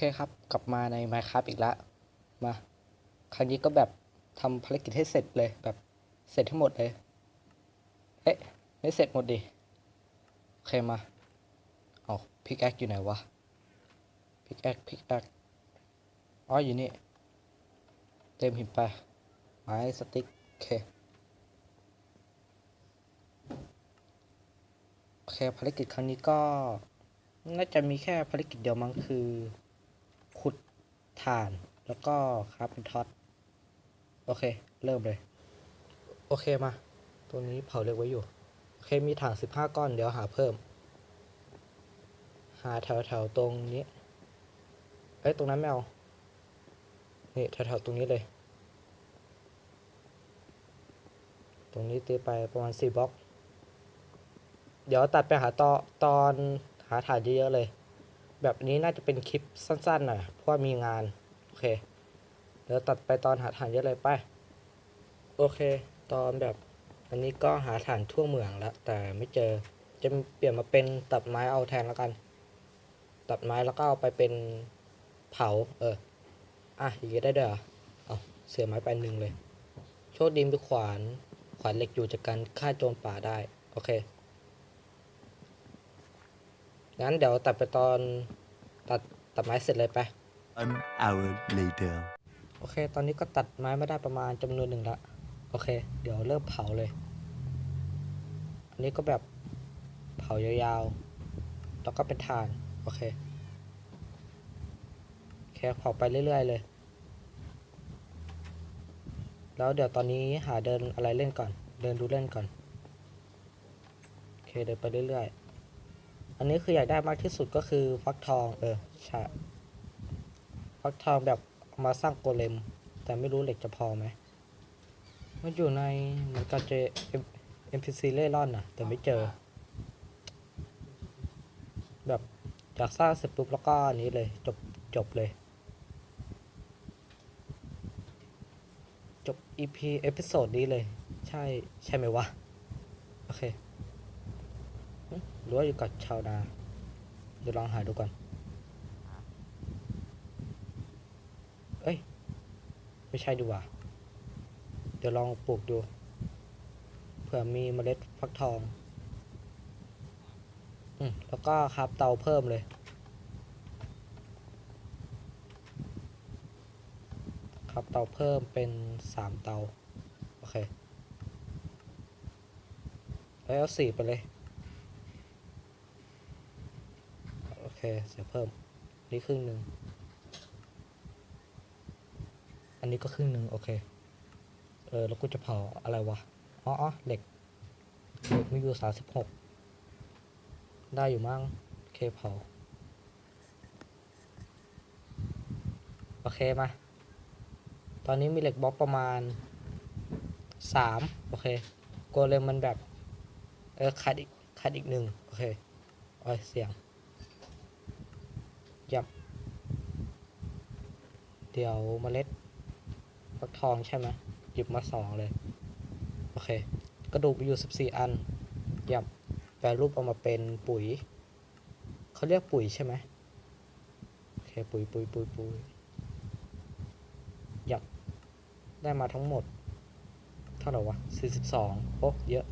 เคครับกลับมาใน Minecraft อีกแล้วมาครั้งนี้ก็แบบทำภารกิจให้เสร็จเลยแบบเสร็จทั้งหมดเลยเอ๊ะไม่เสร็จหมดดิโอเคมาเอาพิกแอคอยู่ไหนวะพิกแอคพิกแอคอ๋ออยู่นี่เต็มหินไปไม้สติ๊กโอเคโอเคภารกิจครั้งนี้ก็น่าจะมีแค่ภารกิจเดียวมั้งคือ ถ่าน แล้วก็คราฟเป็นท็อต โอเค เริ่มเลย โอเคมา ตัวนี้เผาเล็กไว้อยู่ โอเค มีถังสิบห้าก้อน เดี๋ยวหาเพิ่ม หาแถวแถวๆตรงนี้ เอ้ย ตรงนั้นไม่เอานี่แถวแถวๆตรงนี้เลย ตรงนี้ตีไปประมาณสี่บล็อก เดี๋ยวตัดไปหาตอตอนหาถ่านเยอะๆเลย แบบนี้น่าจะเป็นคลิปสั้นๆหน่อยเพราะว่ามีงาน โอเค เดี๋ยวตัดไปตอนหาถ่านเยอะเลยไป โอเค ตอนแบบอันนี้ก็หาถ่านทั่วเมืองแล้ว แต่ไม่เจอจะเปลี่ยนมาเป็นตัดไม้เอาแทนแล้วกัน ตัดไม้แล้วก็เอาไปเป็นเผา เออ อะอย่างนี้ได้ด้วยเหรอเอาเสียไม้ไปหนึ่งเลย โชคดีมีขวาน ขวานเหล็กอยู่จากการฆ่าโจรป่าได้ โอเค งั้นเดี๋ยวตัดไปตอนตัดตัดไม้เสร็จเลยไป One hour later. โอเค ตอนนี้ก็ตัดไม้มาได้ประมาณจำนวนหนึ่งละ โอเค เดี๋ยวเริ่มเผาเลย อันนี้ก็แบบเผายาวๆ แล้วก็เป็นถ่าน โอเคโอเคเผาไปเรื่อยๆเลย แล้วเดี๋ยวตอนนี้หาเดินอะไรเล่นก่อน เดินดูเล่นก่อน โอเค เดินไปเรื่อยๆ อันนี้คืออยากได้มากที่สุดก็คือฟักทองเออใช่ฟักทองแบบมาสร้างโกเลม แต่ไม่รู้เหล็กจะพอไหมมันอยู่ในมันก็เจอ NPC เล่ร่อนนะแต่ไม่เจอ แบบจากสร้างเสร็จปุ๊บแล้วก็อันนี้เลยจบจบเลย จบ EP เอพิโซดนี้เลย ใช่ใช่ไหมวะ โอเค หรือว่าอยู่กับชาวนาเดี๋ยวลองหาดูก่อนเอ้ย ไม่ใช่ดีกว่า เดี๋ยวลองปลูกดู เผื่อมีเมล็ดฟักทอง อืม แล้วก็ครับเตาเพิ่มเลยครับเตาเพิ่มเป็นสามเตา โอเค แล้วสี่ไปเลย โอ เคเสียเพิ่ม นี่ครึ่งหนึ่ง อันนี้ก็ครึ่งหนึ่งโอเค เออ แล้วกูจะเผาอะไรวะ อ๋ออ๋อเหล็ก เหล็กมีอยู่สามสิบหก ได้อยู่มั้งโอเคเผา โอเคมา ตอนนี้มีเหล็กบล็อกประมาณสามโอเค โกเลมมันแบบ เออขาดอีกขาดอีกหนึ่งโอเค โอ้ยเสียง ยับ เดี๋ยวเมล็ดฟักทองใช่ไหมหยิบมาสองเลย โอเค กระดูกมีอยู่สิบสี่อันหยับแปรรูปออกมาเป็นปุ๋ย เขาเรียกปุ๋ยใช่ไหมโอเค ปุ๋ยปุ๋ยปุ๋ยปุ๋ยหยับได้มาทั้งหมด เท่าไหร่วะสี่สิบสองโอ้เยอะ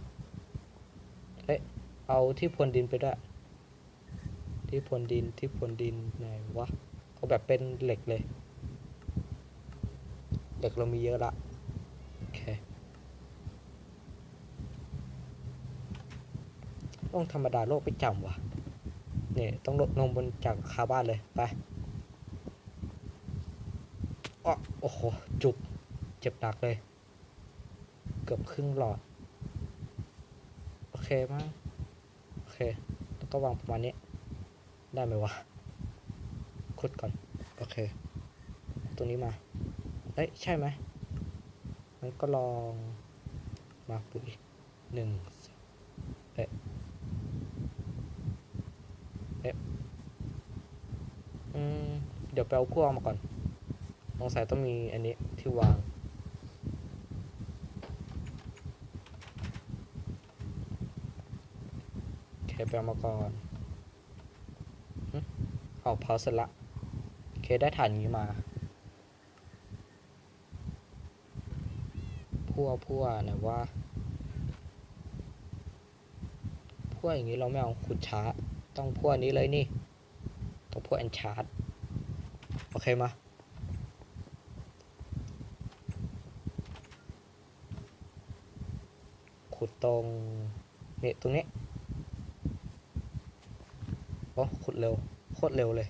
เอ๊ะ เอาที่พรวนดินไปด้วย ที่พรวนดินที่พรวนดินไหนวะ เอาแบบเป็นเหล็กเลย เด็กเรามีเยอะละโอเคต้องธรรมดาโลกไม่จำวะเนี่ยต้องลดลงบนจากคาบ้านเลย ไปอ้อโอ้โห จุก เจ็บหนักเลย เกือบครึ่งหลอด โอเคมั้งโอเค แล้วก็วางประมาณนี้ ได้ไหมวะขุดก่อน โอเค ตัวนี้มา เอ้ย ใช่ไหมงั้นก็ลองมาปุ๋ยหนึ่งเอ๊ะเอ๊ะอืม เดี๋ยวไปเอาพวกมาก่อนสงสัยต้องมีอันนี้ที่วาง โอเคไปเอามาก่อนหึเอาเผาเสร็จละ โอเคเคได้ฐานนี้มา พั่วพั่วนะว่าพั่วอย่างนี้เราไม่เอาขุดช้า ต้องพั่วนี้เลยนี่ ต้องพั่วแอนชาร์ดโอเคมาขุดตรงนี่ตรงนี้โอ้ขุดเร็ว โคตรเร็วเลย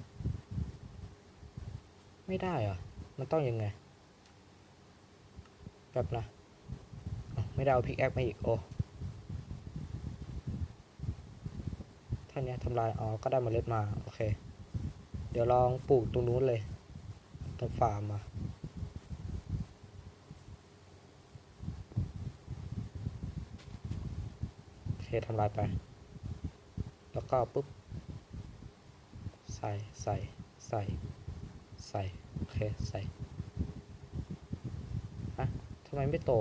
ไม่ได้อะมันต้องยังไง แบบนะ ไม่ได้เอาพิกแอคมาอีกโอ้ท่านี้ทำลายอ๋อก็ได้เมล็ดมา โอเค เดี๋ยวลองปลูกตรงนู้นเลย ตรงฟาร์มมาโอเคทำลายไป แล้วก็ปุ๊บ ใส่ใส่ใส่ใส่ โอเค ใส่ฮะทำไมไม่โต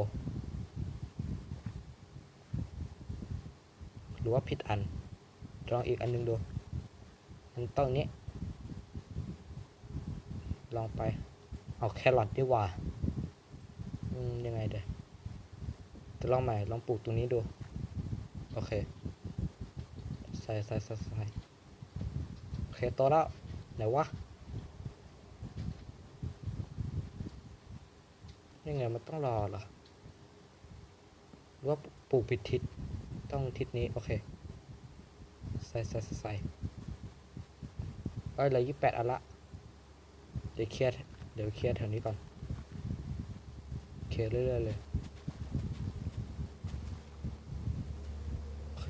รือว่าผิดอันลองอีกอันหนึงดู มันต้องนี้ ลองไป เอาแครอทดีกว่า อืม ยังไงเดี๋ยวจะลองใหม่ ลองปลูกตรงนี้ดู โอเค ใส่ใส่ใส่ใส่โอเคโตแล้ว ไหนวะยังไงมันต้องรอเหรอหรือว่าปลูกผิดทิศ ต้องทิศนี้โอเคใส่ใส่ใส่ใส่เอ้ยเหลือยี่แปดอันละ เดี๋ยวเคลียร์เดี๋ยวเคลียร์แถวนี้ก่อน เคลียร์เรื่อยๆเลย โอเค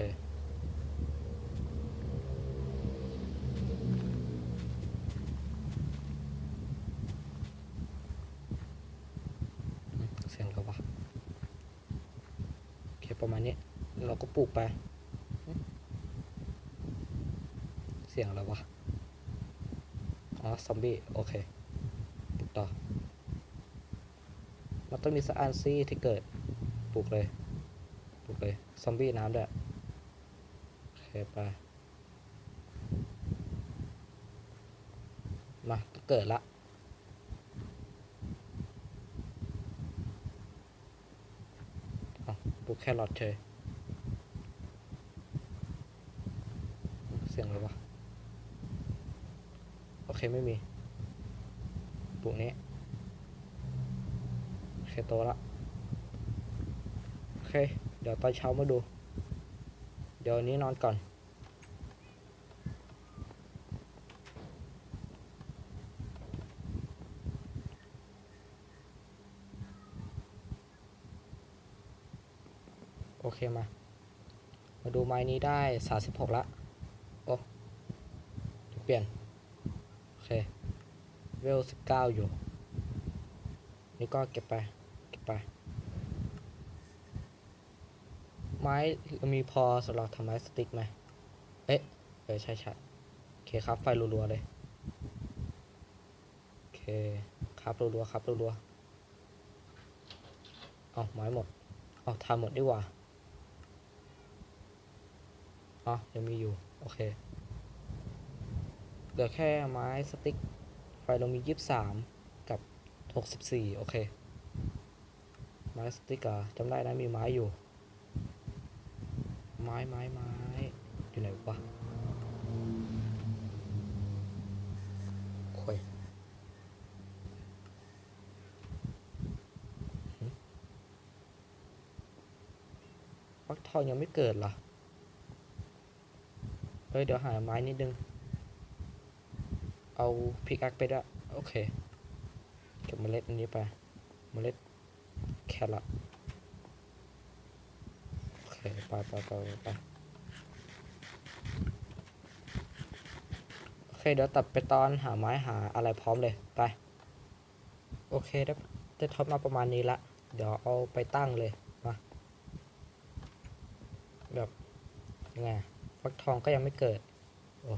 เสียงอะไรวะโอเคประมาณนี้ เราก็ปลูกไป เสียงอะไรวะ อ๋อ ซอมบี้ โอเคปลูกต่อ มันต้องมีสอันซี่ที่เกิด ปลูกเลย ปลูกเลย ซอมบี้น้ำด้วย โอเค ไป มาเกิดละปลูกแครอทเฉย เสียงอะไรวะโอเคไม่มีปลูกนี้โอเคโตละโอเค เดี๋ยวตอนเช้ามาดู เดี๋ยวนี้นอนก่อนโอเคมา มาดูไม้นี้ได้สาสิบหกละ เปลี่ยน โอเค เวลสิบเก้าอยู่ นี่ก็เก็บไป เก็บไป ไม้มีพอสำหรับทำไม้สติ๊กไหม เอ๊ะ เออใช่ใช่โอเคครับ ไฟรัวๆเลย โอเค ครับรัวๆครับรัวๆเอาไม้หมดเอาทำหมดดีกว่าอ๋อยังมีอยู่ โอเค เหลือแค่ไม้สติ๊กไฟเรามียี่สิบสามกับหกสิบสี่โอเค ไม้สติ๊กอะจำได้นะมีไม้อยู่ ไม้ไม้ไม้อยู่ไหนวะคุยฟักทองยังไม่เกิดเหรอ เฮ้ย เดี๋ยวหาไม้นิดนึง เอาพิกอักไปด้วโอเคเก็บเมล็ดอันนี้ไปเมล็ดแครอทโอเคไปไปไปไปไปโอเคเดี๋ยวตัดไปตอนหาไม้หาอะไรพร้อมเลยไปโอเคได้ได้ท็อปมาประมาณนี้ละเดี๋ยวเอาไปตั้งเลยมาแบบยังไงฟักทองก็ยังไม่เกิดโอ้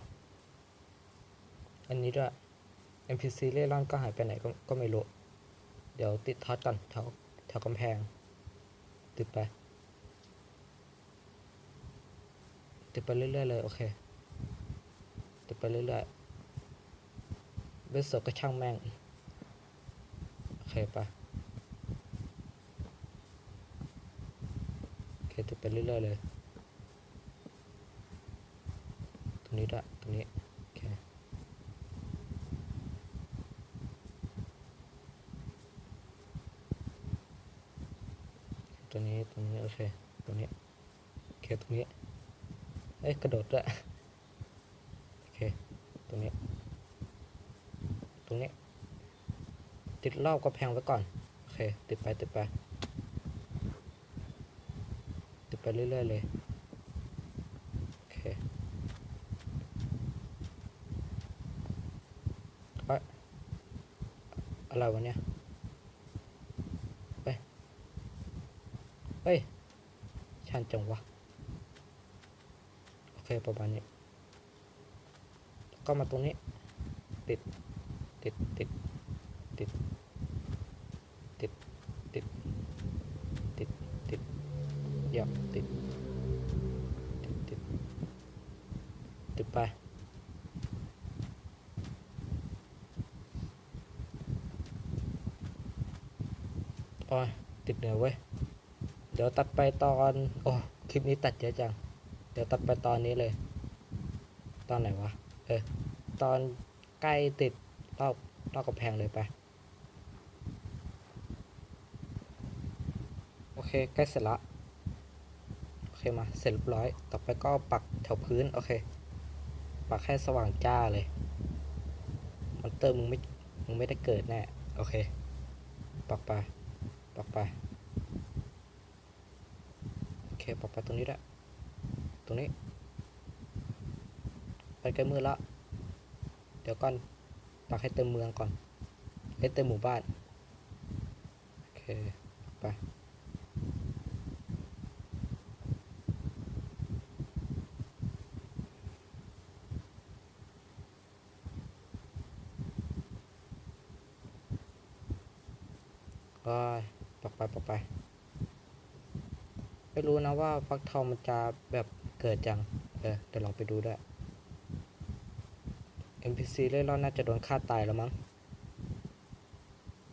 อันนี้ด้วย NPC เล่ร่อนก็หายไปไหนก็ก็ไม่รู้ เดี๋ยวติดท็อตก่อนแถวแถวกำแพง ติดไป ติดไปเรื่อยๆเลย โอเค ติดไปเรื่อยๆเบสเซอร์ก็ช่างแม่ง โอเคปะโอเคติดไปเรื่อยๆเลย ตรงนี้ด้วยตรงนี้ โอเค ตัวนี้ ตรงนี้ โอเค ตรงนี้ โอเค ตรงนี้ เอ้ย กระโดดด้วยโอเคตรงนี้ ตรงนี้ ติดรอบกระแพงไว้ก่อน โอเค ติดไปติดไป ติดไปเรื่อย ๆ เลยโอเคเอ้ยอะไรวะเนี่ยเฮ้ยเฮ้ยชันจังวะ คประมาณนี้ ก็มาตรงนี้ ติด ติด ติด ติด ติด ติด ติด ติดยับติด ติด ติด ติดไป โอ้ยติดเหนือเว้ย เดี๋ยวตัดไปตอน โอ้ คลิปนี้ตัดเยอะจัง ดี๋ยวตัดไปตอนนี้เลย ตอนไหนวะ เออ ตอนใกล้ติดรอบรอบกำแพงเลยไป โอเค ใกล้เสร็จละ โอเคมา เสร็จเรียบร้อย ต่อไปก็ปักแถวพื้น โอเค ปักให้สว่างจ้าเลย มอนเตอร์มึงไม่ มึงไม่ได้เกิดแน่ โอเค ปักไป ปักไป โอเค ปักไปตรงนี้ด้วย ตรงนี้ ไปใกล้มือละ เดี๋ยวก่อนปักให้เต็มเมืองก่อนให้เต็มหมู่บ้าน โอเค ไปโอ้ยปักไปปักไป ไม่รู้นะว่าฟักทองมันจะแบบ เกิดจัง เออ เดี๋ยวลองไปดูด้วย NPC เล่ร่อนน่าจะโดนฆ่าตายแล้วมั้ง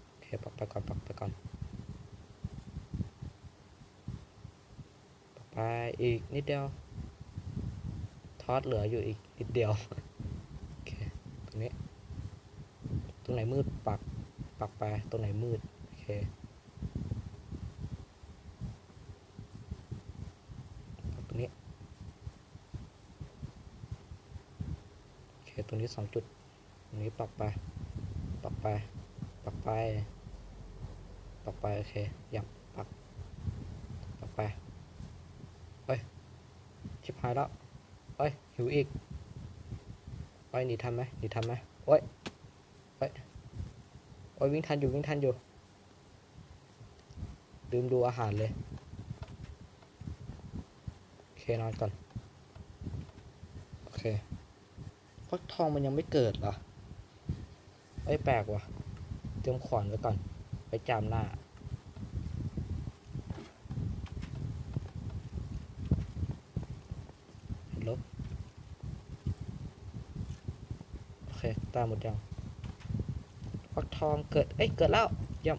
โอเคปักไปก่อนปักไปก่อนปักไปอีกนิดเดียว ทอดเหลืออยู่อีกนิดเดียว โอเค ตรงนี้ ตรงไหนมืดปัก ปักไป ตรงไหนมืด โอเค ปักตรงนี้ โอเค ต รงนี้สองจุด ตรงนี้ปักไป ปักไป ปักไป ปักไป โอเคยับปัก ปักไปเอ้ย ชิบหายแล้วเอ้ย หิวอีกเอ้ยหนีทันไหมหนีทันไหมโอ้ยเอ้ยโอ้ยวิ่งทันอยู่วิ่งทันอยู่ ลืมดูอาหารเลย โอเคนอนก่อน โอเค ฟักทองมันยังไม่เกิดเหรอเอ้แปลกว่ะ เตรียมขวานไว้ก่อน ไปจามหน้า ลบ โอเค ตามหมดยังฟักทองเกิด เอ้ย เกิดแล้วย่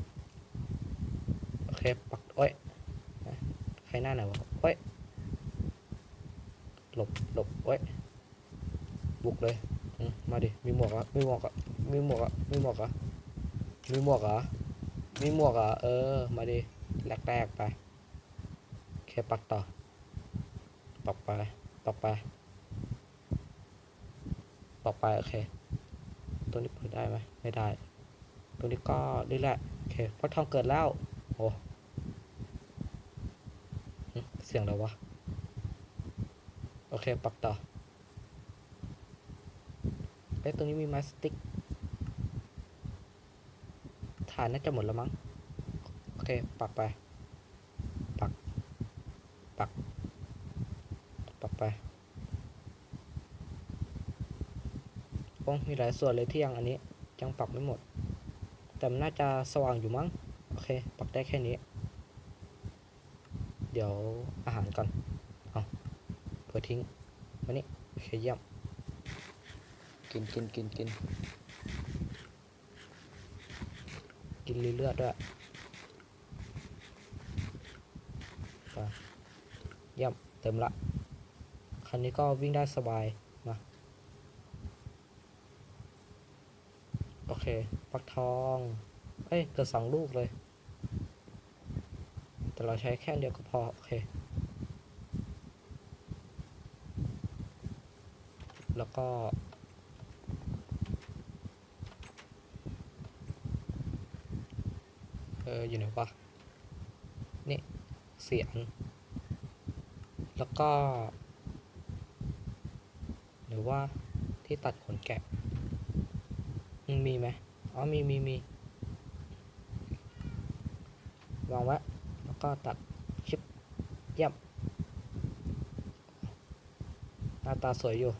ำโอเค ปัก โอ้ย ใครหน้าไหนวะ โอ้ย หลบ หลบ โอ้ย บุกเลยมาดิ มีหมวกอะมีหมวกอะมีหมวกอะมีหมวกอะมีหมวกอะมีหมวกอะเออ มาดิแรกๆไปเคปักต่อปักไปปักไปปักไปโอเค ตัวนี้เปิดได้ไหมไม่ได้ ตัวนี้ก็นี่แหละโอเคฟักทองเกิดแล้วโอ้หึเสียงอะไรวะ โอเคปักต่อ เอ้ยตรงนี้มีไม้สติ๊กฐานน่าจะหมดแล้วมั้ง โอเค ปักไป ปัก ปัก ปักไปโอ้มีหลายส่วนเลยที่ยังอันนี้ยังปักไม่หมด แต่มันน่าจะสว่างอยู่มั้ง โอเค ปักได้แค่นี้ เดี๋ยวอาหารก่อน เอาเผื่อทิ้งมานี่โอเคเยี่ยม กินกินกินกินกินเลือดด้วยไปเยี่ยมเต็มละ คันนี้ก็วิ่งได้สบายมาโอเคฟักทอง เอ้ย เกิดสองลูกเลย แต่เราใช้แค่เดียวก็พอ โอเค แล้วก็ เอออยู่ไหนวะนี่เสียง แล้วก็ หรือว่าที่ตัดขนแกะอืมมีไหมอ๋อมีมีมีวางไว้แล้วก็ตัดชิปเยี่ยมหน้าตาสวยอยู่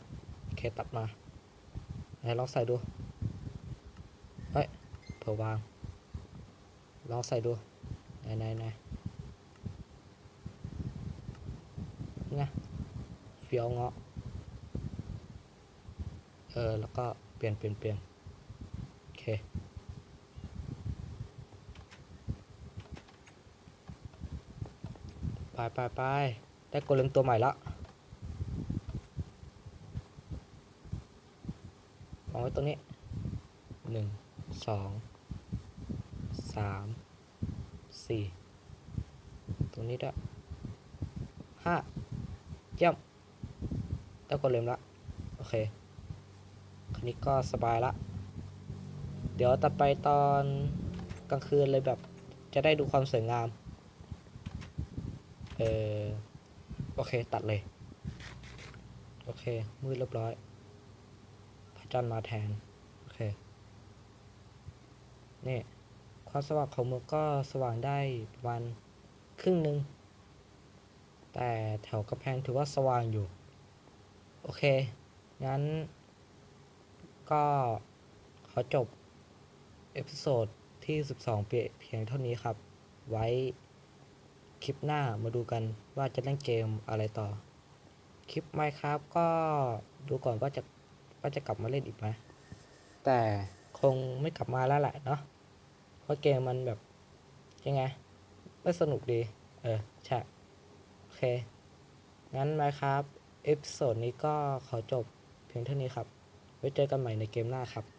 โอเคตัดมาไหนลองใส่ดู เฮ้ยเผื่อวาง ลองใส่ดูไหนไหนไหนไงเฟี้ยวเงาะเออ แล้วก็เปลี่ยนเปลี่ยนเปลี่ยนโอเคไปไปไปได้โกเลมตัวใหม่ละวางไว้ตรงนี้หนึ่งสอง สามสี่ตรงนี้ด้วยห้าเยี่ยมได้โกเลมละ โอเคคันนี้ก็สบายละ เดี๋ยวตัดไปตอนกลางคืนเลยแบบ จะได้ดูความสวยงาม เออโอเค ตัดเลย โอเค มืดเรียบร้อย พระจันทร์มาแทน โอเค นี่ ความสว่างของเมืองก็สว่างได้ประมาณครึ่งหนึ่งแต่แถวกระแพงถือว่าสว่างอยู่ โอเค งั้น ก็ขอจบ เอพิโซดที่ 12 เพียงเท่านี้ครับ ไว้คลิปหน้ามาดูกันว่าจะเล่นเกมอะไรต่อ คลิปไมครับก็ดูก่อนว่าจะว่าจะกลับมาเล่นอีกไหมแต่คงไม่กลับมาแล้วแหละเนาะ เพราะเกมมันแบบยังไงไม่สนุกดี เออใช่โอเค งั้นไมครับเอพิโซดนี้ก็ขอจบเพียงเท่านี้ครับ ไว้เจอกันใหม่ในเกมหน้าครับ